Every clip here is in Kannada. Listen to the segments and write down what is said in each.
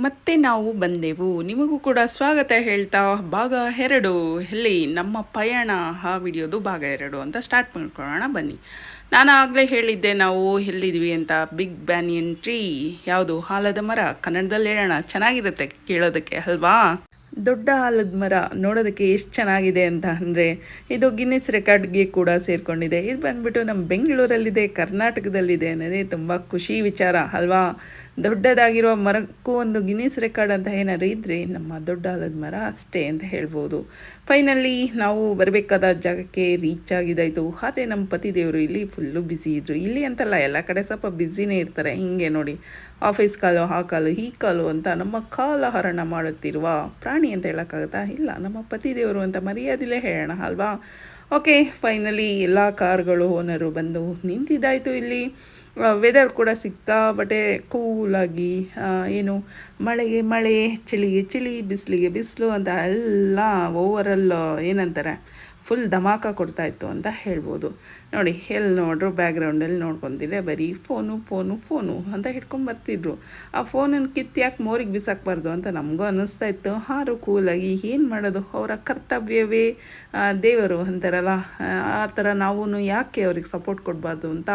ಮತ್ತೆ ನಾವು ಬಂದೆವು. ನಿಮಗೂ ಕೂಡ ಸ್ವಾಗತ ಹೇಳ್ತಾ ಭಾಗ ಎರಡು ಎಲ್ಲಿ ನಮ್ಮ ಪಯಣ. ಆ ವಿಡಿಯೋದು ಭಾಗ ಎರಡು ಅಂತ ಸ್ಟಾರ್ಟ್ ಮಾಡ್ಕೊಳ್ಳೋಣ, ಬನ್ನಿ. ನಾನು ಆಗಲೇ ಹೇಳಿದ್ದೆ, ನಾವು ಎಲ್ಲಿದ್ವಿ ಅಂತ? ಬಿಗ್ ಬ್ಯಾನಿಯನ್ ಟ್ರೀ ಯಾವುದು? ಹಾಲದ ಮರ. ಕನ್ನಡದಲ್ಲಿ ಹೇಳೋಣ ಚೆನ್ನಾಗಿರುತ್ತೆ ಕೇಳೋದಕ್ಕೆ, ಅಲ್ವಾ? ದೊಡ್ಡ ಆಲದ ಮರ ನೋಡೋದಕ್ಕೆ ಎಷ್ಟು ಚೆನ್ನಾಗಿದೆ ಅಂತ ಅಂದರೆ ಇದು ಗಿನ್ನಿಸ್ ರೆಕಾರ್ಡ್ಗೆ ಕೂಡ ಸೇರಿಕೊಂಡಿದೆ. ಇದು ಬಂದ್ಬಿಟ್ಟು ನಮ್ಮ ಬೆಂಗಳೂರಲ್ಲಿದೆ, ಕರ್ನಾಟಕದಲ್ಲಿದೆ ಅನ್ನೋದೇ ತುಂಬ ಖುಷಿ ವಿಚಾರ ಅಲ್ವಾ? ದೊಡ್ಡದಾಗಿರೋ ಮರಕ್ಕೂ ಒಂದು ಗಿನ್ನಿಸ್ ರೆಕಾರ್ಡ್ ಅಂತ ಏನಾದ್ರು ಇದ್ದರೆ ನಮ್ಮ ದೊಡ್ಡ ಆಲದ ಮರ ಅಷ್ಟೇ ಅಂತ ಹೇಳ್ಬೋದು. ಫೈನಲಿ ನಾವು ಬರಬೇಕಾದ ಜಾಗಕ್ಕೆ ರೀಚ್ ಆಗಿದ್ದಾಯಿತು ಆದರೆ ನಮ್ಮ ಪತಿದೇವರು ಇಲ್ಲಿ ಫುಲ್ಲು ಬ್ಯುಸಿ ಇದ್ದರು ಇಲ್ಲಿ ಅಂತಲ್ಲ ಎಲ್ಲ ಕಡೆ ಸ್ವಲ್ಪ ಬ್ಯುಸಿನೇ ಇರ್ತಾರೆ. ಹೀಗೆ ನೋಡಿ ಆಫೀಸ್ ಕಾಲು, ಆ ಕಾಲು, ಈ ಕಾಲು ಅಂತ ನಮ್ಮ ಕಾಲಹರಣ ಮಾಡುತ್ತಿರುವ ಪ್ರಾಣಿ ಅಂತ ಹೇಳೋಕ್ಕಾಗುತ್ತಾ? ಇಲ್ಲ, ನಮ್ಮ ಪತಿದೇವರು ಅಂತ ಮರ್ಯಾದಿಲೇ ಹೇಳೋಣ, ಅಲ್ವಾ? ಓಕೆ ಫೈನಲಿ ಎಲ್ಲ ಕಾರ್ಗಳು, ಓನರು ಬಂದು ನಿಂತಿದ್ದಾಯಿತು ಇಲ್ಲಿ. ವೆದರ್ ಕೂಡ ಸಿಕ್ಕಾಪಟ್ಟೆ ಕೂಲಾಗಿ ಏನು ಮಳೆಗೆ ಮಳೆ, ಚಳಿಗೆ ಚಳಿ, ಬಿಸಿಲಿಗೆ ಬಿಸಿಲು ಅಂತ ಎಲ್ಲ ಓವರಲ್ ಏನಂತಾರೆ? ಫುಲ್ ಧಮಾಕ ಕೊಡ್ತಾ ಇತ್ತು ಅಂತ ಹೇಳ್ಬೋದು. ನೋಡಿ, ಎಲ್ಲಿ ನೋಡ್ರು ಬ್ಯಾಕ್ಗ್ರೌಂಡಲ್ಲಿ ನೋಡ್ಕೊತಿದ್ರೆ ಬರೀ ಫೋನು ಫೋನು ಫೋನು ಅಂತ ಹಿಡ್ಕೊಂಡು ಬರ್ತಿದ್ರು. ಆ ಫೋನನ್ನು ಕಿತ್ತು ಯಾಕೆ ಮೋರಿಗೆ ಬಿಸಾಕ್ಬಾರ್ದು ಅಂತ ನಮಗೂ ಅನ್ನಿಸ್ತಾ ಇತ್ತು ಹಾರು ಕೂಲಾಗಿ ಏನು ಮಾಡೋದು? ಅವರ ಕರ್ತವ್ಯವೇ. ದೇವರು ಅಂತಾರಲ್ಲ, ಆ ಥರ ನಾವೂ ಯಾಕೆ ಅವ್ರಿಗೆ ಸಪೋರ್ಟ್ ಕೊಡಬಾರ್ದು ಅಂತ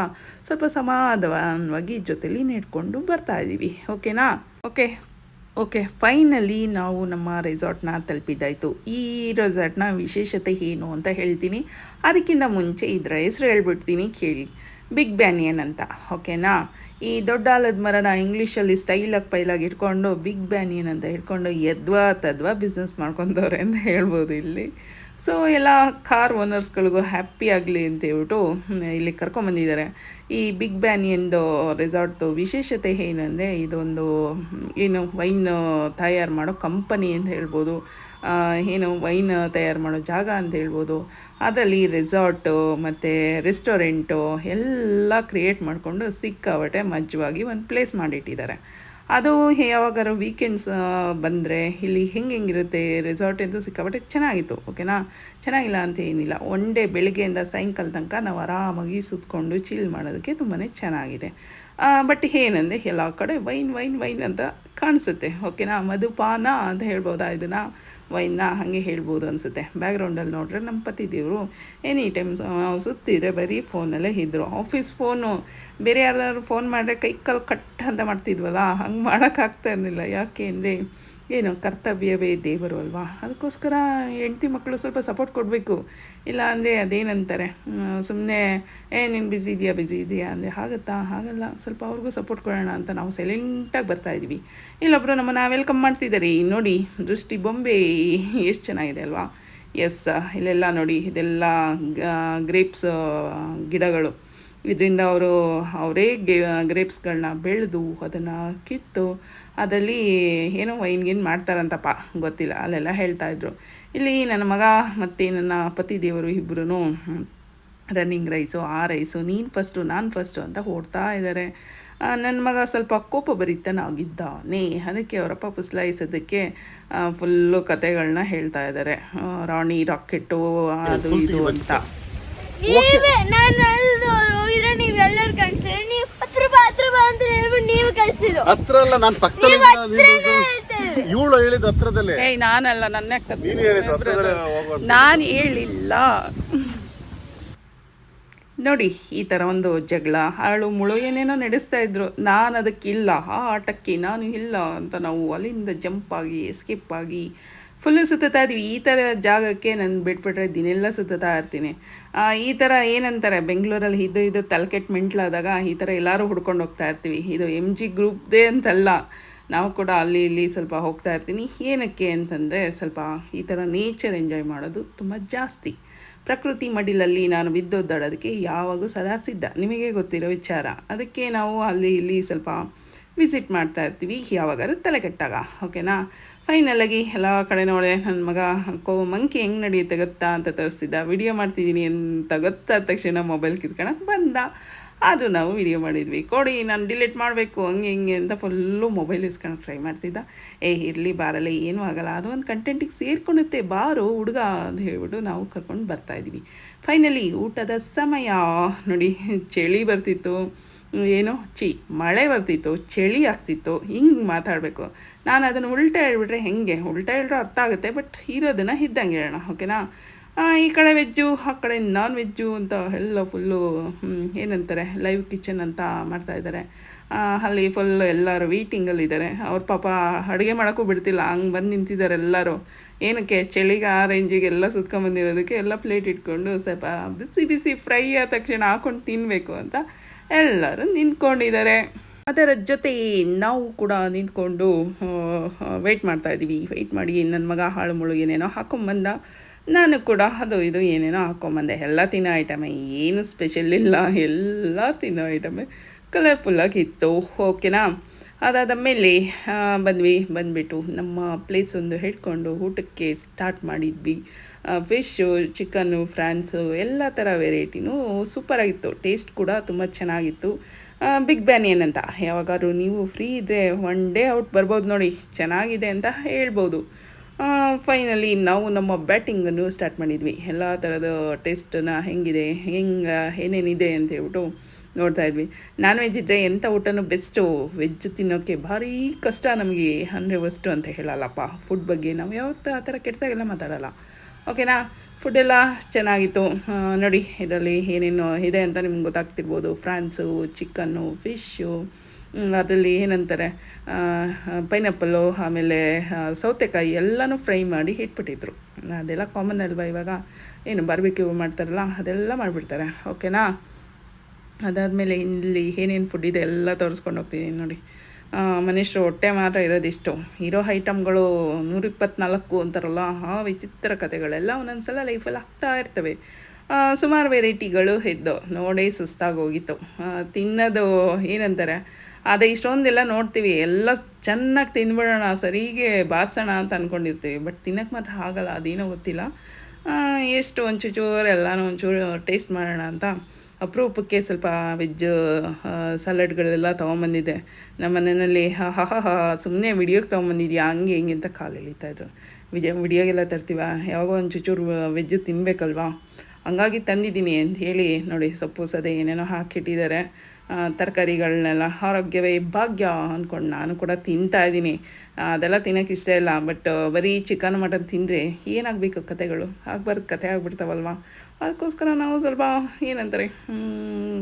ಸ್ವಲ್ಪ ಸಮಾಧಾನವಾಗಿ ಜೊತೆಲಿ ನೆಡ್ಕೊಂಡು ಬರ್ತಾ ಇದ್ದೀವಿ ಓಕೆನಾ? ಓಕೆ. ಓಕೆ ಫೈನಲಿ ನಾವು ನಮ್ಮ ರೆಸಾರ್ಟ್ನ ತಲುಪಿದ್ದಾಯಿತು. ಈ ರೆಸಾರ್ಟ್ನ ವಿಶೇಷತೆ ಏನು ಅಂತ ಹೇಳ್ತೀನಿ. ಅದಕ್ಕಿಂತ ಮುಂಚೆ ಇದರ ಹೆಸರು ಹೇಳ್ಬಿಡ್ತೀನಿ, ಕೇಳಿ. ಬಿಗ್ ಬ್ಯಾನಿಯನ್ ಅಂತ ಓಕೆನಾ ಈ ದೊಡ್ಡ ಆಲದ ಮರನ ಇಂಗ್ಲೀಷಲ್ಲಿ ಸ್ಟೈಲಾಗಿ ಪೈಲಾಗಿ ಇಟ್ಕೊಂಡು ಬಿಗ್ ಬ್ಯಾನಿಯನ್ ಅಂತ ಇಟ್ಕೊಂಡು ಎದ್ವಾ ತದ್ವಾ ಬಿಸ್ನೆಸ್ ಮಾಡ್ಕೊತವ್ರೆ ಅಂತ ಹೇಳ್ಬೋದು ಇಲ್ಲಿ. ಸೊ ಎಲ್ಲ ಕಾರ್ ಓನರ್ಸ್ಗಳಿಗೂ ಹ್ಯಾಪಿ ಆಗಲಿ ಅಂತ ಹೇಳ್ಬಿಟ್ಟು ಇಲ್ಲಿ ಕರ್ಕೊಂಬಂದಿದ್ದಾರೆ ಈ ಬಿಗ್ ಬ್ಯಾನಿಯನ್ದು ರೆಸಾರ್ಟ್ದು ವಿಶೇಷತೆ ಏನಂದರೆ, ಇದೊಂದು ಏನು ವೈನ್ ತಯಾರು ಮಾಡೋ ಕಂಪನಿ ಅಂತ ಹೇಳ್ಬೋದು. ಏನು ವೈನ್ ತಯಾರು ಮಾಡೋ ಜಾಗ ಅಂತ ಹೇಳ್ಬೋದು. ಅದರಲ್ಲಿ ರೆಸಾರ್ಟು ಮತ್ತು ರೆಸ್ಟೋರೆಂಟು ಎಲ್ಲ ಕ್ರಿಯೇಟ್ ಮಾಡಿಕೊಂಡು ಸಿಕ್ಕಾಬಟ್ಟೆ ಮಜ್ಜವಾಗಿ ಒಂದು ಪ್ಲೇಸ್ ಮಾಡಿಟ್ಟಿದ್ದಾರೆ. ಅದು ಯಾವಾಗಾರು ವೀಕೆಂಡ್ಸ್ ಬಂದರೆ ಇಲ್ಲಿ ಹೆಂಗೆ ಹೆಂಗಿರುತ್ತೆ ರೆಸಾರ್ಟ್ ಅಂತೂ ಸಿಕ್ಕಾಪಟ್ಟೆ ಚೆನ್ನಾಗಿತ್ತು ಓಕೆನಾ ಚೆನ್ನಾಗಿಲ್ಲ ಅಂತ ಏನಿಲ್ಲ. ಒನ್ ಡೇ ಬೆಳಗ್ಗೆಯಿಂದ ಸಾಯಂಕಾಲ ತನಕ ನಾವು ಆರಾಮಾಗಿ ಸುತ್ಕೊಂಡು ಚಿಲ್ ಮಾಡೋದಕ್ಕೆ ತುಂಬಾ ಚೆನ್ನಾಗಿದೆ. ಬಟ್ ಏನಂದರೆ ಎಲ್ಲ ಕಡೆ ವೈನ್ ವೈನ್ ವೈನ್ ಅಂತ ಕಾಣಿಸುತ್ತೆ ಓಕೆನಾ ಮಧುಪಾನ ಅಂತ ಹೇಳ್ಬೋದಾ ಇದನ್ನು? ವೈನ್ನ ಹಾಗೆ ಹೇಳ್ಬೋದು ಅನಿಸುತ್ತೆ. ಬ್ಯಾಕ್ಗ್ರೌಂಡಲ್ಲಿ ನೋಡ್ರೆ ನಮ್ಮ ಪತಿ ದೇವರು ಎನಿ ಟೈಮ್ ಸುತ್ತಿದ್ರೆ ಬರೀ ಫೋನಲ್ಲೇ ಇದ್ದರು ಆಫೀಸ್ ಫೋನು ಬೇರೆ ಯಾರ್ದಾದ್ರು ಫೋನ್ ಮಾಡಿದ್ರೆ ಕೈ ಕಾಲು ಕಟ್ ಅಂತ ಮಾಡ್ತಿದ್ವಲ್ಲ, ಹಂಗೆ ಮಾಡೋಕ್ಕಾಗ್ತಾ ಇರಲಿಲ್ಲ. ಯಾಕೆ ಅಂದರೆ ಏನು ಕರ್ತವ್ಯವೇ ದೇವರು ಅಲ್ವಾ? ಅದಕ್ಕೋಸ್ಕರ ಹೆಂಡ್ತಿ ಮಕ್ಕಳು ಸ್ವಲ್ಪ ಸಪೋರ್ಟ್ ಕೊಡಬೇಕು. ಇಲ್ಲ ಅಂದರೆ ಅದೇನಂತಾರೆ? ಸುಮ್ಮನೆ ಏ, ನೀನು ಬ್ಯುಸಿ ಇದೆಯಾ ಬ್ಯುಸಿ ಇದೆಯಾ? ಅಂದರೆ ಆಗುತ್ತಾ ಹಾಗಲ್ಲ. ಸ್ವಲ್ಪ ಅವ್ರಿಗೂ ಸಪೋರ್ಟ್ ಕೊಡೋಣ ಅಂತ ನಾವು ಸೈಲೆಂಟಾಗಿ ಬರ್ತಾ ಇದ್ದೀವಿ ಇಲ್ಲೊಬ್ಬರು ನಮ್ಮನ್ನು ವೆಲ್ಕಮ್ ಮಾಡ್ತಿದ್ದಾರೆ. ನೋಡಿ, ದೃಷ್ಟಿ ಬೊಂಬೆ ಎಷ್ಟು ಚೆನ್ನಾಗಿದೆ ಅಲ್ವಾ? ಎಸ್ ಇಲ್ಲೆಲ್ಲ ನೋಡಿ, ಇದೆಲ್ಲ ಗ್ರೇಪ್ಸ್ ಗಿಡಗಳು. ಇದರಿಂದ ಅವರು, ಅವರೇ ಗ್ರೇಪ್ಸ್ಗಳನ್ನ ಬೆಳೆದು ಅದನ್ನು ಕಿತ್ತು ಅದರಲ್ಲಿ ಏನೋ ವೈನ್ ಗಿನ್ ಮಾಡ್ತಾರಂತಪ್ಪ ಗೊತ್ತಿಲ್ಲ ಅಲ್ಲೆಲ್ಲ ಹೇಳ್ತಾಯಿದ್ರು ಇಲ್ಲಿ ನನ್ನ ಮಗ ಮತ್ತು ನನ್ನ ಪತಿ ದೇವರು ಇಬ್ಬರೂ ರನ್ನಿಂಗ್ ರೈಸು ಆ ರೈಸು ನೀನು ಫಸ್ಟು ನಾನು ಫಸ್ಟು ಅಂತ ಓಡ್ತಾ ಇದ್ದಾರೆ ನನ್ನ ಮಗ ಸ್ವಲ್ಪ ಕೋಪ ಭರಿತನಾಗಿದ್ದಾನೆ. ಅದಕ್ಕೆ ಅವರಪ್ಪ ಪುಸ್ಲಾಯಿಸೋದಕ್ಕೆ ಫುಲ್ಲು ಕತೆಗಳನ್ನ ಹೇಳ್ತಾ ಇದ್ದಾರೆ ರಾಣಿ ರಾಕೆಟ್ಟು ಅದು ಇದು ಅಂತ ನೀವೇ ನಾನು ಎಲ್ಲರೂ ಹೋಗಿದ್ರೆ ನೀವು ಎಲ್ಲರೂ ಕಳ್ಸಿದ್ರೆ ನೀವು ಹತ್ತು ರೂಪಾಯಿ ಹತ್ತು ರೂಪಾಯಿ ಅಂತ ಹೇಳ್ಬಿಟ್ಟು ನೀವು ಕಳ್ಸಿದ್ದು. ಹತ್ರ ಅಲ್ಲ ನಾನು ಪಕ್ಕದಲ್ಲಿ. ಇವಳು ಹೇಳಿದ ಹತ್ರದಲ್ಲೇ. ಏಯ್ ನಾನಲ್ಲ ನನ್ನ ನೀನು ಹೇಳಿದ ಹತ್ರದಲ್ಲೇ ಹೋಗೋಣ ನಾನು ಹೇಳಿಲ್ಲ. ನೋಡಿ ಈ ಥರ ಒಂದು ಜಗಳ. ಹಾಳು ಮುಳು ಏನೇನೋ ನಡೆಸ್ತಾ ಇದ್ರು. ನಾನು ಅದಕ್ಕಿಲ್ಲ. ಆ ಆಟಕ್ಕೆ ನಾನು ಇಲ್ಲ ಅಂತ ನಾವು ಅಲ್ಲಿಂದ ಜಂಪ್ ಆಗಿ ಎಸ್ಕೇಪ್ ಆಗಿ ಫುಲ್ಲು ಸುತ್ತಾ ಇದ್ವಿ. ಈ ಥರ ಜಾಗಕ್ಕೆ ನಾನು ಬಿಟ್ಬಿಟ್ರೆ ದಿನೆಲ್ಲ ಸುತ್ತಾ ಇರ್ತೀನಿ. ಈ ಥರ ಏನಂತಾರೆ, ಬೆಂಗಳೂರಲ್ಲಿ ಇದು ಇದು ತಲೆಕೆಟ್ಟು ಮೆಂಟ್ಲಾದಾಗ ಈ ಥರ ಎಲ್ಲರೂ ಹುಡ್ಕೊಂಡು ಹೋಗ್ತಾ ಇರ್ತೀವಿ. ಇದು ಎಂ ಜಿ ಗ್ರೂಪ್ದೇ ಅಂತಲ್ಲ. ನಾವು ಕೂಡ ಅಲ್ಲಿ ಇಲ್ಲಿ ಸ್ವಲ್ಪ ಹೋಗ್ತಾ ಇರ್ತೀನಿ. ಏನಕ್ಕೆ ಅಂತಂದರೆ ಸ್ವಲ್ಪ ಈ ಥರ ನೇಚರ್ ಎಂಜಾಯ್ ಮಾಡೋದು ತುಂಬ ಜಾಸ್ತಿ. ಪ್ರಕೃತಿ ಮಡಿಲಲ್ಲಿ ನಾನು ಬಿದ್ದೊದ್ದಾಡೋದಕ್ಕೆ ಯಾವಾಗೂ ಸದಾ ಸಿದ್ಧ ನಿಮಗೆ ಗೊತ್ತಿರೋ ವಿಚಾರ. ಅದಕ್ಕೆ ನಾವು ಅಲ್ಲಿ ಇಲ್ಲಿ ಸ್ವಲ್ಪ ವಿಸಿಟ್ ಮಾಡ್ತಾ ಇರ್ತೀವಿ. ಯಾವಾಗಾದ್ರೂ ತಲೆ ಕೆಟ್ಟಾಗ ಓಕೆನಾ ಫೈನಲಾಗಿ ಎಲ್ಲ ಕಡೆ ನೋಡೆ ನನ್ನ ಮಗ ಕೋ ಮಂಕಿ ಹೆಂಗೆ ನಡೆಯುತ್ತೆ ಗೊತ್ತಾ ಅಂತ ತೋರಿಸ್ತಿದ್ದ. ವಿಡಿಯೋ ಮಾಡ್ತಿದ್ದೀನಿ ಅಂತ ಗೊತ್ತಾದ ತಕ್ಷಣ ಮೊಬೈಲ್ ಕಿತ್ಕೊಳಕ್ಕೆ ಬಂದ. ಆದರೂ ನಾವು ವಿಡಿಯೋ ಮಾಡಿದ್ವಿ. ಕೊಡಿ, ನಾನು ಡಿಲೀಟ್ ಮಾಡಬೇಕು, ಹಂಗೆ ಹಿಂಗೆ ಅಂತ ಫುಲ್ಲು ಮೊಬೈಲ್ ಇಸ್ಕೊಂಡು ಟ್ರೈ ಮಾಡ್ತಿದ್ದ. ಏ, ಇರಲಿ ಬಾರಲ್ಲ ಏನೂ ಆಗಲ್ಲ. ಅದು ಒಂದು ಕಂಟೆಂಟಿಗೆ ಸೇರ್ಕೊಳುತ್ತೆ ಬಾರು ಹುಡುಗ ಅಂತ ಹೇಳ್ಬಿಟ್ಟು ನಾವು ಕರ್ಕೊಂಡು ಬರ್ತಾಯಿದ್ವಿ ಫೈನಲಿ ಊಟದ ಸಮಯ. ನೋಡಿ, ಚಳಿ ಬರ್ತಿತ್ತು. ಏನು ಚಿ ಮಳೆ ಬರ್ತಿತ್ತು, ಚಳಿ ಆಗ್ತಿತ್ತು, ಹಿಂಗೆ ಮಾತಾಡಬೇಕು. ನಾನು ಅದನ್ನು ಉಲ್ಟಾ ಹೇಳ್ಬಿಟ್ರೆ ಹೆಂಗೆ? ಉಲ್ಟಾ ಹೇಳಿದ್ರೆ ಅರ್ಥ ಆಗುತ್ತೆ, ಬಟ್ ಇರೋದನ್ನು ಇದ್ದಂಗೆ ಹೇಳೋಣ, ಓಕೆನಾ? ಈ ಕಡೆ ವೆಜ್ಜು, ಆ ಕಡೆ ನಾನ್ ವೆಜ್ಜು ಅಂತ ಎಲ್ಲ ಫುಲ್ಲು ಏನಂತಾರೆ ಲೈವ್ ಕಿಚನ್ ಅಂತ ಮಾಡ್ತಾಯಿದ್ದಾರೆ ಅಲ್ಲಿ ಫುಲ್ ಎಲ್ಲರೂ ವೀಟಿಂಗಲ್ಲಿದ್ದಾರೆ ಅವ್ರ ಪಾಪ ಅಡುಗೆ ಮಾಡೋಕ್ಕೂ ಬಿಡ್ತಿಲ್ಲ, ಹಂಗೆ ಬಂದು ನಿಂತಿದ್ದಾರೆ ಎಲ್ಲರೂ. ಏನಕ್ಕೆ? ಚಳಿಗೆ ಆ ರೇಂಜಿಗೆ ಎಲ್ಲ ಸುತ್ಕೊಂಬಂದಿರೋದಕ್ಕೆ ಎಲ್ಲ ಪ್ಲೇಟ್ ಇಟ್ಕೊಂಡು ಸ್ವಲ್ಪ ಬಿಸಿ ಬಿಸಿ ಫ್ರೈ ಆದ ತಕ್ಷಣ ಹಾಕೊಂಡು ತಿನ್ನಬೇಕು ಅಂತ ಎಲ್ಲರೂ ನಿಂತ್ಕೊಂಡಿದ್ದಾರೆ. ಅದರ ಜೊತೆ ನಾವು ಕೂಡ ನಿಂತ್ಕೊಂಡು ವೆಯ್ಟ್ ಮಾಡ್ತಾ ಇದ್ದೀವಿ. ವೆಯ್ಟ್ ಮಾಡಿ ನನ್ನ ಮಗ ಹಾಳು ಮುಳು ಏನೇನೋ ಹಾಕೊಂಬಂದ, ನಾನು ಕೂಡ ಅದು ಇದು ಏನೇನೋ ಹಾಕೊಂಬಂದೆ. ಎಲ್ಲ ತಿನ್ನೋ ಐಟಮ್ ಏನು ಸ್ಪೆಷಲ್ ಇಲ್ಲ. ಎಲ್ಲ ತಿನ್ನೋ ಐಟಮೇ ಕಲರ್ಫುಲ್ಲಾಗಿತ್ತು ಓಕೆನಾ ಅದಾದ ಮೇಲೆ ಬಂದ್ವಿ. ಬಂದುಬಿಟ್ಟು ನಮ್ಮ ಪ್ಲೇಸ್ ಒಂದು ಹಿಡ್ಕೊಂಡು ಊಟಕ್ಕೆ ಸ್ಟಾರ್ಟ್ ಮಾಡಿದ್ವಿ. ಫಿಶ್ಶು ಚಿಕನ್ನು ಫ್ರಾನ್ಸು ಎಲ್ಲ ಥರ ವೆರೈಟಿನೂ ಸೂಪರಾಗಿತ್ತು ಟೇಸ್ಟ್ ಕೂಡ ತುಂಬ ಚೆನ್ನಾಗಿತ್ತು. ಬಿಗ್ ಬ್ಯಾನಿಯನ್ ಅಂತ ಯಾವಾಗಾದ್ರೂ ನೀವು ಫ್ರೀ ಇದ್ದರೆ ಒನ್ ಡೇ ಔಟ್ ಬರ್ಬೋದು ನೋಡಿ. ಚೆನ್ನಾಗಿದೆ ಅಂತ ಹೇಳ್ಬೋದು. ಫೈನಲಿ ನಾವು ನಮ್ಮ ಬ್ಯಾಟಿಂಗನ್ನು ಸ್ಟಾರ್ಟ್ ಮಾಡಿದ್ವಿ. ಎಲ್ಲ ಥರದ ಟೇಸ್ಟನ್ನ ಹೆಂಗಿದೆ, ಹೆಂಗೆ, ಏನೇನಿದೆ ಅಂತ ಹೇಳ್ಬಿಟ್ಟು ನೋಡ್ತಾ ಇದ್ವಿ. ನಾನ್ ವೆಜ್ ಇದ್ದರೆ ಎಂಥ ಊಟನೂ ಬೆಸ್ಟು ವೆಜ್ ತಿನ್ನೋಕ್ಕೆ ಭಾರಿ ಕಷ್ಟ ನಮಗೆ. ಅಂದರೆ ವಸ್ತು ಅಂತ ಹೇಳಲ್ಲಪ್ಪ. ಫುಡ್ ಬಗ್ಗೆ ನಾವು ಯಾವತ್ತೂ ಆ ಥರ ಕೆಟ್ಟದಾಗೆಲ್ಲ ಮಾತಾಡಲ್ಲ. ಓಕೆನಾ ಫುಡ್ಡೆಲ್ಲ ಚೆನ್ನಾಗಿತ್ತು. ನೋಡಿ, ಇದರಲ್ಲಿ ಏನೇನು ಇದೆ ಅಂತ ನಿಮ್ಗೆ ಗೊತ್ತಾಗ್ತಿರ್ಬೋದು. ಫ್ರಾನ್ಸು ಚಿಕನ್ನು ಫಿಶ್ಶು ಅದರಲ್ಲಿ ಏನಂತಾರೆ ಪೈನಾಪಲ್ಲು ಆಮೇಲೆ ಸೌತೆಕಾಯಿ ಎಲ್ಲನೂ ಫ್ರೈ ಮಾಡಿ ಇಟ್ಬಿಟ್ಟಿದ್ರು. ಅದೆಲ್ಲ ಕಾಮನ್ ಅಲ್ವಾ ಇವಾಗ? ಏನು ಬಾರ್ಬಿಕ್ಯೂ ಮಾಡ್ತಾರಲ್ಲ, ಅದೆಲ್ಲ ಮಾಡಿಬಿಡ್ತಾರೆ. ಓಕೆನಾ ಅದಾದಮೇಲೆ ಇಲ್ಲಿ ಏನೇನು ಫುಡ್ ಇದೆ ಎಲ್ಲ ತೋರಿಸ್ಕೊಂಡು ಹೋಗ್ತೀನಿ ನೋಡಿ. ಮನುಷ್ಯರು ಹೊಟ್ಟೆ ಮಾತ್ರ ಇರೋದಿಷ್ಟು ಇರೋ ಐಟಮ್ಗಳು ನೂರಿಪ್ಪತ್ನಾಲ್ಕು ಅಂತಾರಲ್ಲ, ಆ ವಿಚಿತ್ರ ಕಥೆಗಳೆಲ್ಲ ಒಂದೊಂದು ಸಲ ಲೈಫಲ್ಲಿ ಆಗ್ತಾ ಇರ್ತವೆ. ಸುಮಾರು ವೆರೈಟಿಗಳು ಇದ್ದು, ನೋಡೇ ಸುಸ್ತಾಗಿ ಹೋಗಿತ್ತು ತಿನ್ನೋದು ಏನಂತಾರೆ ಆದರೆ ಇಷ್ಟೊಂದೆಲ್ಲ ನೋಡ್ತೀವಿ. ಎಲ್ಲ ಚೆನ್ನಾಗಿ ತಿಂದ್ಬಿಡೋಣ ಸರಿಗೆ ಬಾರ್ಸೋಣ ಅಂತ ಅಂದ್ಕೊಂಡಿರ್ತೀವಿ ಬಟ್ ತಿನ್ನೋಕ್ಕೆ ಮಾತ್ರ ಆಗಲ್ಲ, ಅದೇನೋ ಗೊತ್ತಿಲ್ಲ. ಎಷ್ಟು ಒಂಚೂರು ಎಲ್ಲನೂ ಒಂಚೂರು ಟೇಸ್ಟ್ ಮಾಡೋಣ ಅಂತ. ಅಪರೂಪಕ್ಕೆ ಸ್ವಲ್ಪ ವೆಜ್ ಸಲಾಡ್ಗಳೆಲ್ಲ ತೊಗೊಂಬಂದಿದ್ದೆ. ನಮ್ಮ ಮನೆಯಲ್ಲಿ, ಹಾ ಹಾ ಸುಮ್ಮನೆ ವಿಡಿಯೋಗೆ ತೊಗೊಂಬಂದಿದ್ಯಾ? ಹಂಗೆ, ಹಿಂಗೆ ಅಂತ ಕಾಲು ಎಳಿತಾಯಿದ್ರು ವಿಜಯ ವಿಡಿಯೋಗೆಲ್ಲ ತರ್ತೀವ? ಯಾವಾಗೋ ಒಂದು ಚೂಚೂರು ವೆಜ್ ತಿನ್ನಬೇಕಲ್ವಾ ಹಂಗಾಗಿ ತಂದಿದ್ದೀನಿ ಅಂತ ಹೇಳಿ ನೋಡಿ ಸೊಪ್ಪು ಸದೆ ಏನೇನೋ ಹಾಕಿಟ್ಟಿದ್ದಾರೆ. ತರಕಾರಿಗಳನ್ನೆಲ್ಲ ಆರೋಗ್ಯವೇ ಭಾಗ್ಯ ಅಂದ್ಕೊಂಡು ನಾನು ಕೂಡ ತಿಂತಾ ಇದ್ದೀನಿ. ಅದೆಲ್ಲ ತಿನ್ನೋಕೆ ಇಷ್ಟ ಇಲ್ಲ ಬಟ್ ಬರೀ ಚಿಕನ್ ಮಟನ್ ತಿಂದರೆ ಏನಾಗಬೇಕು ಕತೆಗಳು? ಆಗ್ಬಾರ್ದು, ಕತೆ ಆಗ್ಬಿಡ್ತಾವಲ್ವ? ಅದಕ್ಕೋಸ್ಕರ ನಾವು ಸ್ವಲ್ಪ ಏನಂತಾರೆ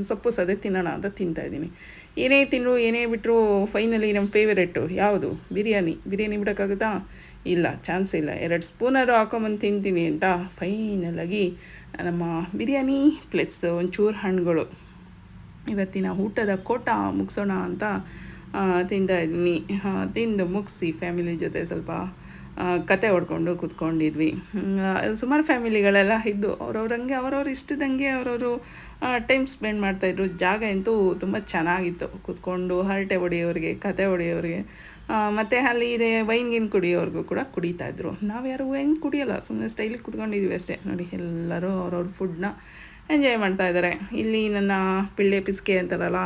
ಸೊಪ್ಪು ಸದೆ ತಿನ್ನೋಣ ಅಂತ ತಿಂತಾ ಇದ್ದೀನಿ. ಏನೇ ತಿಂದರು, ಏನೇ ಬಿಟ್ಟರು ಫೈನಲಿ ನಮ್ಮ ಫೇವರೇಟು ಯಾವುದು? ಬಿರಿಯಾನಿ. ಬಿರಿಯಾನಿ ಬಿಡೋಕ್ಕಾಗುತ್ತಾ? ಇಲ್ಲ ಚಾನ್ಸ್ ಇಲ್ಲ. ಎರಡು ಸ್ಪೂನಾದ್ರು ಹಾಕೊಂಬಂದು ತಿಂತೀನಿ ಅಂತ ಫೈನಲಾಗಿ ನಮ್ಮ ಬಿರಿಯಾನಿ ಪ್ಲಸ್ ಒಂಚೂರು ಹಣ್ಣುಗಳು. ಇವತ್ತಿನ ಊಟದ ಕೋಟ ಮುಗಿಸೋಣ ಅಂತ ತಿಂದ ತಿಂತಾ ಇದ್ದೀನಿ. ಆ, ತಿಂದು ಮುಗಿಸಿ ಫ್ಯಾಮಿಲಿ ಜೊತೆ ಸ್ವಲ್ಪ ಕತೆ ಹೊಡ್ಕೊಂಡು ಕೂತ್ಕೊಂಡಿದ್ವಿ. ಸುಮಾರು ಫ್ಯಾಮಿಲಿಗಳೆಲ್ಲ ಇದ್ದು ಅವ್ರವ್ರಂಗೆ ಅವ್ರವ್ರ ಇಷ್ಟದಂಗೆ ಅವರವರು ಟೈಮ್ ಸ್ಪೆಂಡ್ ಮಾಡ್ತಾಯಿದ್ರು ಜಾಗ ಅಂತೂ ತುಂಬ ಚೆನ್ನಾಗಿತ್ತು. ಕೂತ್ಕೊಂಡು ಹರಟೆ ಹೊಡೆಯೋರಿಗೆ ಕತೆ ಹೊಡೆಯೋರಿಗೆ ಮತ್ತು ಅಲ್ಲಿ ಇದೆ ವೈನ್ ಗಿನ್ ಕುಡಿಯೋರಿಗೂ ಕೂಡ ಕುಡಿತಾಯಿದ್ರು ನಾವು ಯಾರು ವೈನ್ ಕುಡಿಯೋಲ್ಲ ಸುಮ್ಮನೆ ಸ್ಟೈಲಿಗೆ ಕೂತ್ಕೊಂಡಿದ್ವಿ ಅಷ್ಟೇ. ನೋಡಿ ಎಲ್ಲರೂ ಅವ್ರವ್ರ ಫುಡ್ನ ಎಂಜಾಯ್ ಮಾಡ್ತಾ ಇದ್ದಾರೆ. ಇಲ್ಲಿ ನನ್ನ ಪಿಳ್ಳೆ ಪಿಸ್ಕೆ ಅಂತಾರಲ್ಲ,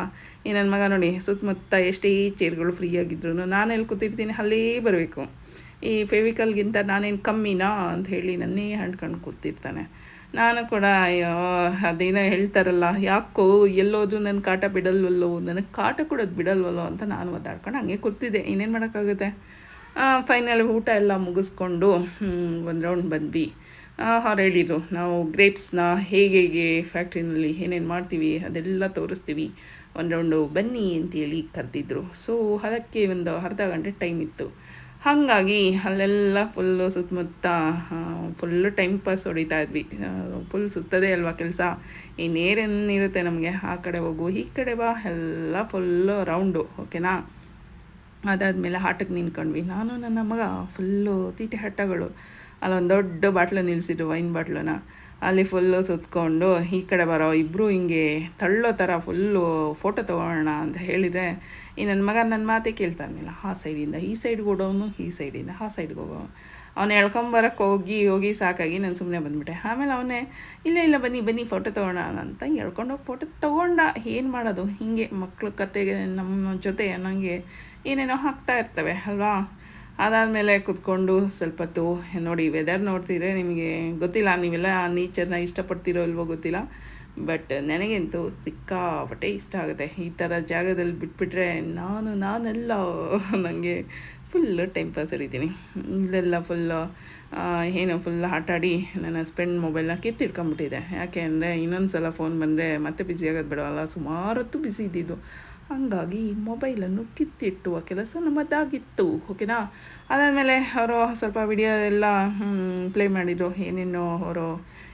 ಈ ನನ್ನ ಮಗ ನೋಡಿ ಸುತ್ತಮುತ್ತ ಎಷ್ಟೇ ಚೇರ್ಗಳು ಫ್ರೀ ಆಗಿದ್ರು ನಾನು ಎಲ್ಲಿ ಕೂತಿರ್ತೀನಿ, ಅಲ್ಲೇ ಬರಬೇಕು. ಈ ಫೆವಿಕಲ್ಗಿಂತ ನಾನೇನು ಕಮ್ಮಿನಾ ಅಂತ ಹೇಳಿ ನನ್ನೇ ಹಣ್ಕೊಂಡು ಕೂತಿರ್ತಾನೆ. ನಾನು ಕೂಡ, ಅಯ್ಯೋ, ಅದೇನೋ ಹೇಳ್ತಾರಲ್ಲ, ಯಾಕೋ ಎಲ್ಲೋದ್ರೂ ನನ್ನ ಕಾಟ ಬಿಡಲ್ವಲ್ಲೋ ನನಗೆ ಕಾಟ ಕೊಡೋದು ಬಿಡಲ್ವಲ್ಲೋ ಅಂತ ನಾನು ಒದ್ದಾಡ್ಕೊಂಡು ಹಂಗೆ ಕೂತಿದ್ದೆ. ಇನ್ನೇನು ಮಾಡೋಕ್ಕಾಗುತ್ತೆ? ಫೈನಲ್ ಊಟ ಎಲ್ಲ ಮುಗಿಸ್ಕೊಂಡು ಒಂದು ರೌಂಡ್ ಬಂದ್ವಿ. ಅವ್ರು ಹೇಳಿದರು ನಾವು ಗ್ರೇಪ್ಸ್ನ ಹೇಗೆ ಹೇಗೆ ಫ್ಯಾಕ್ಟ್ರಿನಲ್ಲಿ ಏನೇನು ಮಾಡ್ತೀವಿ ಅದೆಲ್ಲ ತೋರಿಸ್ತೀವಿ. ಒಂದು ರೌಂಡು ಬನ್ನಿ ಅಂತೇಳಿ ಕರೆದಿದ್ರು. ಸೊ ಅದಕ್ಕೆ ಒಂದು ಅರ್ಧ ಗಂಟೆ ಟೈಮ್ ಇತ್ತು. ಹಾಗಾಗಿ ಅಲ್ಲೆಲ್ಲ ಫುಲ್ಲು ಸುತ್ತಮುತ್ತ ಫುಲ್ಲು ಟೈಮ್ ಪಾಸ್ ಹೊಡಿತಾ ಇದ್ವಿ. ಫುಲ್ ಸುತ್ತದೇ ಅಲ್ವಾ ಕೆಲಸ? ಇನ್ನೇನೇನಿರುತ್ತೆ ನಮಗೆ? ಆ ಕಡೆ ಹೋಗು, ಈ ಕಡೆ ಬಾ, ಎಲ್ಲ ಫುಲ್ಲು ರೌಂಡು ಓಕೆನಾ ಅದಾದಮೇಲೆ ಆಟಕ್ಕೆ ನಿಂತ್ಕೊಂಡ್ವಿ. ನಾನು, ನನ್ನ ಮಗ ಫುಲ್ಲು ತೀಟೆ ಹಟ್ಟಗಳು. ಅಲ್ಲೊಂದು ದೊಡ್ಡ ಬಾಟ್ಲು ನಿಲ್ಲಿಸಿದ್ರು ವೈನ್ ಬಾಟ್ಲನ್ನ. ಅಲ್ಲಿ ಫುಲ್ಲು ಸುತ್ಕೊಂಡು, ಈ ಕಡೆ ಬರೋ ಇಬ್ಬರು ಹಿಂಗೆ ತಳ್ಳೋ ಥರ ಫುಲ್ಲು ಫೋಟೋ ತೊಗೊಳ್ಳೋಣ ಅಂತ ಹೇಳಿದರೆ, ಈ ನನ್ನ ಮಗ ನನ್ನ ಮಾತೇ ಕೇಳ್ತಾ ಇರಲಿಲ್ಲ. ಆ ಸೈಡಿಂದ ಈ ಸೈಡ್ಗೆ ಓಡೋನು ಈ ಸೈಡಿಂದ ಆ ಸೈಡ್ಗೆ ಹೋಗೋ ಅವನು ಎಳ್ಕೊಂಬರಕ್ಕೆ ಹೋಗಿ ಹೋಗಿ ಸಾಕಾಗಿ ನಾನು ಸುಮ್ಮನೆ ಬಂದುಬಿಟ್ಟೆ. ಆಮೇಲೆ ಅವನೇ, ಇಲ್ಲ ಇಲ್ಲ, ಬನ್ನಿ ಬನ್ನಿ ಫೋಟೋ ತೊಗೊಳ್ಳೋಣ ಅಂತ ಹೇಳ್ಕೊಂಡೋಗಿ ಫೋಟೋ ತೊಗೊಂಡ. ಏನು ಮಾಡೋದು? ಹೀಗೆ ಮಕ್ಳ ಕತೆಗೆ ನಮ್ಮ ಜೊತೆ ನನಗೆ ಏನೇನೋ ಹಾಕ್ತಾ ಇರ್ತವೆ, ಅಲ್ವಾ? ಅದಾದಮೇಲೆ ಕುತ್ಕೊಂಡು ಸ್ವಲ್ಪ ಹೊತ್ತು ನೋಡಿ ವೆದರ್ ನೋಡ್ತಿದ್ರೆ ನಿಮಗೆ ಗೊತ್ತಿಲ್ಲ, ನೀವೆಲ್ಲ ನೇಚರ್ನ ಇಷ್ಟಪಡ್ತಿರೋ ಇಲ್ವೋ ಗೊತ್ತಿಲ್ಲ. ಬಟ್ ನನಗಂತೂ ಸಿಕ್ಕಾಪಟ್ಟೆ ಇಷ್ಟ ಆಗುತ್ತೆ. ಈ ಥರ ಜಾಗದಲ್ಲಿ ಬಿಟ್ಬಿಟ್ರೆ ನಾನು ನಾನೆಲ್ಲ ನನಗೆ ಫುಲ್ಲು ಟೈಮ್ ಪಾಸ್ ಹೊಡಿತೀನಿ. ಇಲ್ಲೆಲ್ಲ ಫುಲ್ಲು ಏನು ಫುಲ್ ಆಟಾಡಿ ನನ್ನ ಸ್ಪೆಂಡ್ ಮೊಬೈಲ್ನ ಕಿತ್ತಿಟ್ಕೊಂಬಿಟ್ಟಿದೆ ಯಾಕೆ ಅಂದರೆ ಇನ್ನೊಂದು ಸಲ ಫೋನ್ ಬಂದರೆ ಮತ್ತೆ ಬಿಸಿ ಆಗೋದು ಬಿಡೋಲ್ಲ ಸುಮಾರೊತ್ತು ಬ್ಯುಸಿ ಇದ್ದಿದ್ದು. ಹಂಗಾಗಿ ಮೊಬೈಲನ್ನು ಕಿತ್ತಿಟ್ಟುವ ಕೆಲಸ ನಮ್ಮದಾಗಿತ್ತು ಓಕೆನಾ ಅದಾದಮೇಲೆ ಅವರು ಸ್ವಲ್ಪ ವಿಡಿಯೋ ಎಲ್ಲ ಪ್ಲೇ ಮಾಡಿದರು. ಏನೇನು ಅವರು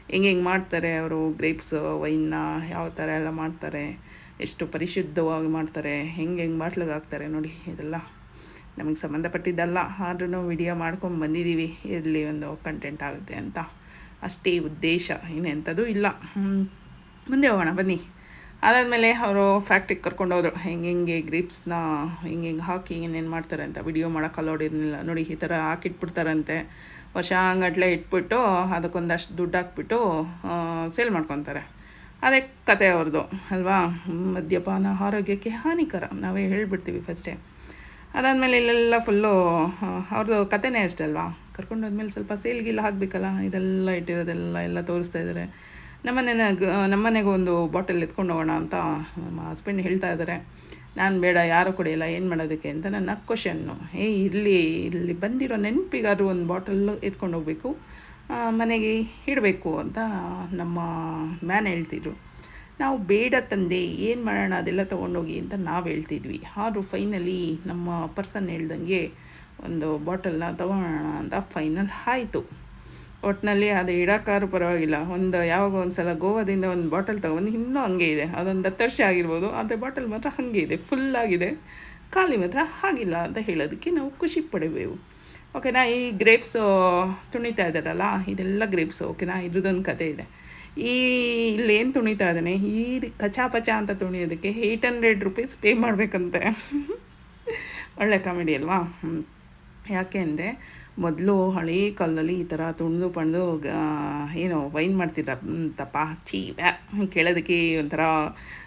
ಹೆಂಗೆ ಹೆಂಗೆ ಮಾಡ್ತಾರೆ, ಅವರು ಗ್ರೇಪ್ಸ್ ವೈನ್ನ ಯಾವ ಥರ ಎಲ್ಲ ಮಾಡ್ತಾರೆ, ಎಷ್ಟು ಪರಿಶುದ್ಧವಾಗಿ ಮಾಡ್ತಾರೆ, ಹೆಂಗೆ ಹೆಂಗೆ ಬಾಟ್ಲಿಗೆ ಹಾಕ್ತಾರೆ ನೋಡಿ ಇದೆಲ್ಲ. ನಮಗೆ ಸಂಬಂಧಪಟ್ಟಿದ್ದಲ್ಲ ಆದ್ರೂ ವಿಡಿಯೋ ಮಾಡ್ಕೊಂಡು ಬಂದಿದ್ದೀವಿ ಇರಲಿ ಒಂದು ಕಂಟೆಂಟ್ ಆಗುತ್ತೆ ಅಂತ. ಅಷ್ಟೇ ಉದ್ದೇಶ ಇನ್ನೆಂಥದ್ದು ಇಲ್ಲ. ಮುಂದೆ ಹೋಗೋಣ, ಬನ್ನಿ. ಅದಾದಮೇಲೆ ಅವರು ಫ್ಯಾಕ್ಟ್ರಿಗೆ ಕರ್ಕೊಂಡು ಹೋದರು. ಹೆಂಗೆ ಹೆಂಗೆ ಗ್ರಿಪ್ಸ್ನ ಹಿಂಗೆ ಹಿಂಗೆ ಹಾಕಿ ಏನೇನು ಮಾಡ್ತಾರೆ ಅಂತ ವಿಡಿಯೋ ಮಾಡೋಕೆ ಅಲೋಡ್ ಇರಲಿಲ್ಲ. ನೋಡಿ ಈ ಥರ ಹಾಕಿಟ್ಬಿಡ್ತಾರಂತೆ. ವರ್ಷಾಂಗಟ್ಲೆ ಇಟ್ಬಿಟ್ಟು ಅದಕ್ಕೊಂದಷ್ಟು ದುಡ್ಡು ಹಾಕ್ಬಿಟ್ಟು ಸೇಲ್ ಮಾಡ್ಕೊತಾರೆ. ಅದೇ ಕತೆ ಅವ್ರದ್ದು ಅಲ್ವಾ? ಮದ್ಯಪಾನ ಆರೋಗ್ಯಕ್ಕೆ ಹಾನಿಕರ. ನಾವೇ ಹೇಳ್ಬಿಡ್ತೀವಿ ಫಸ್ಟೇ ಅದಾದಮೇಲೆ ಇಲ್ಲೆಲ್ಲ ಫುಲ್ಲು ಅವ್ರದ್ದು ಕತೆನೇ ಅಷ್ಟೇ ಅಲ್ವಾ? ಕರ್ಕೊಂಡು ಹೋದ್ಮೇಲೆ ಸ್ವಲ್ಪ ಸೇಲ್ಗಿಲ್ಲ ಹಾಕಬೇಕಲ್ಲ? ಇದೆಲ್ಲ ಇಟ್ಟಿರೋದೆಲ್ಲ ಎಲ್ಲ ತೋರಿಸ್ತಾ ಇದ್ದಾರೆ ನಮ್ಮನೆ ನಮ್ಮನೆಗೆ ಒಂದು ಬಾಟಲ್ ಎತ್ಕೊಂಡು ಹೋಗೋಣ ಅಂತ ನಮ್ಮ ಹಸ್ಬೆಂಡ್ ಹೇಳ್ತಾ ಇದ್ದಾರೆ. ನಾನು ಬೇಡ, ಯಾರು ಕುಡಿಯಲ್ಲ, ಏನು ಮಾಡೋದಕ್ಕೆ ಅಂತ ನನ್ನ ಕ್ವಶನ್ನು ಏ ಇಲ್ಲಿ ಇಲ್ಲಿ ಬಂದಿರೋ ನೆನಪಿಗಾದ್ರೂ ಒಂದು ಬಾಟಲ್ ಎತ್ಕೊಂಡು ಹೋಗಬೇಕು ಮನೆಗೆ ಇಡಬೇಕು ಅಂತ ನಮ್ಮ ಮ್ಯಾನ್ ಹೇಳ್ತಿದ್ರು. ನಾವು ಬೇಡ ತಂದೆ, ಏನು ಮಾಡೋಣ, ಅದೆಲ್ಲ ತೊಗೊಂಡೋಗಿ ಅಂತ ನಾವು ಹೇಳ್ತಿದ್ವಿ. ಆದರೂ ಫೈನಲಿ ನಮ್ಮ ಪರ್ಸನ್ ಹೇಳ್ದಂಗೆ ಒಂದು ಬಾಟಲ್ನ ತೊಗೊಳೋಣ ಅಂತ ಫೈನಲ್ ಆಯಿತು. ಒಟ್ಟಿನಲ್ಲಿ ಅದು ಇಡೋಕ್ಕಾದ್ರೂ ಪರವಾಗಿಲ್ಲ. ಒಂದು ಯಾವಾಗ ಒಂದು ಸಲ ಗೋವಾದಿಂದ ಒಂದು ಬಾಟಲ್ ತಗೊಂಡು ಇನ್ನೂ ಹಂಗೆ ಇದೆ. ಅದೊಂದು ಹತ್ತು ಆಗಿರ್ಬೋದು. ಆದರೆ ಬಾಟಲ್ ಮಾತ್ರ ಹಾಗೆ ಇದೆ. ಫುಲ್ಲಾಗಿದೆ ಖಾಲಿ ಮಾತ್ರ ಹಾಗಿಲ್ಲ ಅಂತ ಹೇಳೋದಕ್ಕೆ ನಾವು ಖುಷಿ ಪಡಬೇಕು. ಓಕೆನಾ ಈ ಗ್ರೇಪ್ಸು ತುಣಿತಾ ಇದ್ದಾರಲ್ಲ, ಇದೆಲ್ಲ ಗ್ರೇಪ್ಸು ಓಕೆನಾ ಇದ್ರದ್ದೊಂದು ಕತೆ ಇದೆ. ಈ ಇಲ್ಲೇನು ತುಣಿತಾ ಇದ್ದಾನೆ? ಈ ಕಚಾಪಚ ಅಂತ ತುಣಿಯೋದಕ್ಕೆ ಏಯ್ಟ್ ಹಂಡ್ರೆಡ್ ರುಪೀಸ್ ಪೇ ಮಾಡಬೇಕಂತೆ. ಒಳ್ಳೆ ಕಾಮಿಡಿ ಅಲ್ವಾ? ಯಾಕೆ ಅಂದರೆ ಮೊದಲು ಹಳೇ ಕಾಲದಲ್ಲಿ ಈ ಥರ ತುಣಿದು ಪಣಿದು ಏನು ವೈನ್ ಮಾಡ್ತಿದ್ರ ತಪ್ಪ ಚೀ ಕೇಳೋದಕ್ಕೆ ಒಂಥರ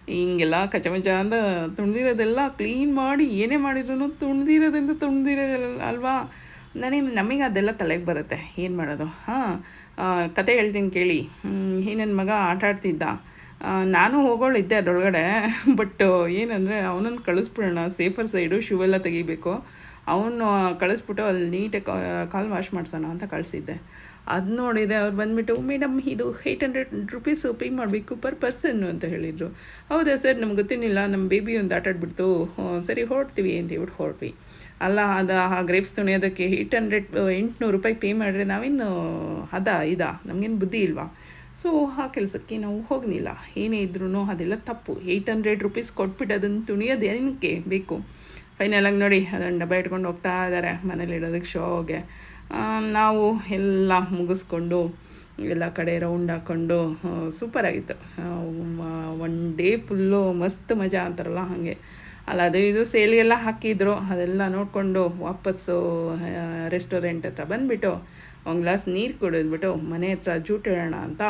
ಹಿಂಗೆಲ್ಲ ಕಚಮಚ ಅಂತ ತುಣ್ದಿರೋದೆಲ್ಲ ಕ್ಲೀನ್ ಮಾಡಿ ಏನೇ ಮಾಡಿದ್ರು ತುಣ್ದಿರೋದಂತ ತುಣ್ದಿರೋದಿಲ್ಲ ಅಲ್ವಾ ನನಗೆ, ನಮಗೆ ಅದೆಲ್ಲ ತಲೆಗೆ ಬರುತ್ತೆ, ಏನು ಮಾಡೋದು, ಹಾಂ ಕತೆ ಹೇಳ್ತೀನಿ ಕೇಳಿ. ಈ ನನ್ನ ಮಗ ಆಟ ಆಡ್ತಿದ್ದ. ನಾನು ಹೋಗೋಳಿದ್ದೆ ಅದರೊಳಗಡೆ, ಬಟ್, ಏನಂದರೆ ಅವನನ್ನು ಕಳಿಸ್ಬಿಡೋಣ, ಸೇಫರ್ ಸೈಡು ಶೂ ಎಲ್ಲ ತೆಗಿಬೇಕು. ಅವನು ಕಳಿಸ್ಬಿಟ್ಟು ಅಲ್ಲಿ ನೀಟಾಗಿ ಕಾಲು ವಾಶ್ ಮಾಡಿಸೋಣ ಅಂತ ಕಳಿಸಿದ್ದೆ. ಅದು ನೋಡಿದರೆ ಅವ್ರು ಬಂದುಬಿಟ್ಟು ಮೇಡಮ್ ಇದು ಏಯ್ಟ್ ಹಂಡ್ರೆಡ್ ರುಪೀಸು ಪೇ ಮಾಡಬೇಕು ಪರ್ ಪರ್ಸನ್ನು ಅಂತ ಹೇಳಿದರು. ಹೌದಾ ಸರ್, ನಮ್ಗೆ ಗೊತ್ತೇನಿಲ್ಲ ನಮ್ಮ ಬೇಬಿ ಒಂದು ಆಟಾಡ್ಬಿಡ್ತು. ಸರಿ, ಹೊರಡ್ತೀವಿ ಅಂತ ಹೇಳ್ಬಿಟ್ಟು ಹೊರಟ್ವಿ. ಅಲ್ಲ, ಅದು, ಆ ಗ್ರೇಪ್ಸ್ ತುಣಿಯೋದಕ್ಕೆ ಏಯ್ಟ್ ಹಂಡ್ರೆಡ್ ಎಂಟುನೂರು ರೂಪಾಯಿ ಪೇ ಮಾಡಿದ್ರೆ ನಾವೇನು ಅದ ಇದಾ, ನಮಗೇನು ಬುದ್ಧಿ ಇಲ್ವಾ? ಸೊ ಆ ಕೆಲಸಕ್ಕೆ ನಾವು ಹೋಗಲಿಲ್ಲ. ಏನೇ ಇದ್ರೂ ಅದೆಲ್ಲ ತಪ್ಪು. ಏಯ್ಟ್ ಹಂಡ್ರೆಡ್ ರುಪೀಸ್ ಕೊಟ್ಬಿಟ್ಟು ಅದನ್ನು ತುಣಿಯೋದು ಏನಕ್ಕೆ ಬೇಕು? ಫೈನಲಾಗಿ ನೋಡಿ ಅದನ್ನು ಡಬ್ಬ ಇಟ್ಕೊಂಡು ಹೋಗ್ತಾ ಇದ್ದಾರೆ ಮನೇಲಿ ಇಡೋದಕ್ಕೆ ಶೋಗೆ ನಾವು ಎಲ್ಲ ಮುಗಿಸ್ಕೊಂಡು, ಎಲ್ಲ ಕಡೆ ರೌಂಡ್ ಹಾಕ್ಕೊಂಡು ಸೂಪರಾಗಿತ್ತು ಒನ್ ಡೇ ಫುಲ್ಲು ಮಸ್ತ್ ಮಜಾ ಅಂತಾರಲ್ಲ ಹಾಗೆ. ಅಲ್ಲ, ಅದು ಇದು ಸೇಲಿ ಎಲ್ಲ ಹಾಕಿದ್ರು, ಅದೆಲ್ಲ ನೋಡಿಕೊಂಡು ವಾಪಸ್ಸು ರೆಸ್ಟೋರೆಂಟ್ ಹತ್ರ ಬಂದುಬಿಟ್ಟು, ಒಂದು ಗ್ಲಾಸ್ ನೀರು ಕುಡಿದ್ಬಿಟ್ಟು ಮನೆ ಹತ್ರ ಜೂಟ್ ಹೇಳೋಣ ಅಂತ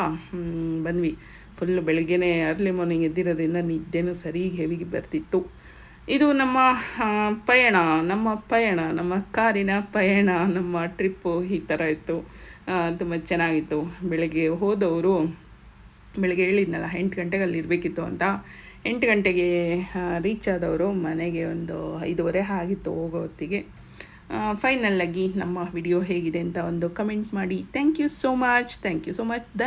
ಬಂದ್ವಿ. ಫುಲ್ ಬೆಳಗ್ಗೆನೇ ಅರ್ಲಿ ಮಾರ್ನಿಂಗ್ ಎದ್ದಿರೋದ್ರಿಂದ ನಿದ್ದೆನೂ ಸರಿ ಹೆವಿಗೆ ಬರ್ತಿತ್ತು. ಇದು ನಮ್ಮ ಪಯಣ ನಮ್ಮ ಪಯಣ, ನಮ್ಮ ಕಾರಿನ ಪಯಣ, ನಮ್ಮ ಟ್ರಿಪ್ಪು ಈ ಥರ ಇತ್ತು. ತುಂಬ ಚೆನ್ನಾಗಿತ್ತು. ಬೆಳಗ್ಗೆ ಹೋದವರು, ಬೆಳಗ್ಗೆ ಹೇಳಿದ್ನಲ್ಲ, ಎಂಟು ಗಂಟೆಗೆ ಅಲ್ಲಿ ಇರಬೇಕಿತ್ತು ಅಂತ. ಎಂಟು ಗಂಟೆಗೆ ರೀಚ್ ಆದವರು ಮನೆಗೆ ಒಂದು ಐದೂವರೆ ಆಗಿತ್ತು ಹೋಗೋ ಹೊತ್ತಿಗೆ. ಫೈನಲ್ಲಾಗಿ ನಮ್ಮ ವಿಡಿಯೋ ಹೇಗಿದೆ ಅಂತ ಒಂದು ಕಮೆಂಟ್ ಮಾಡಿ. Thank you so much thank you so much Dhan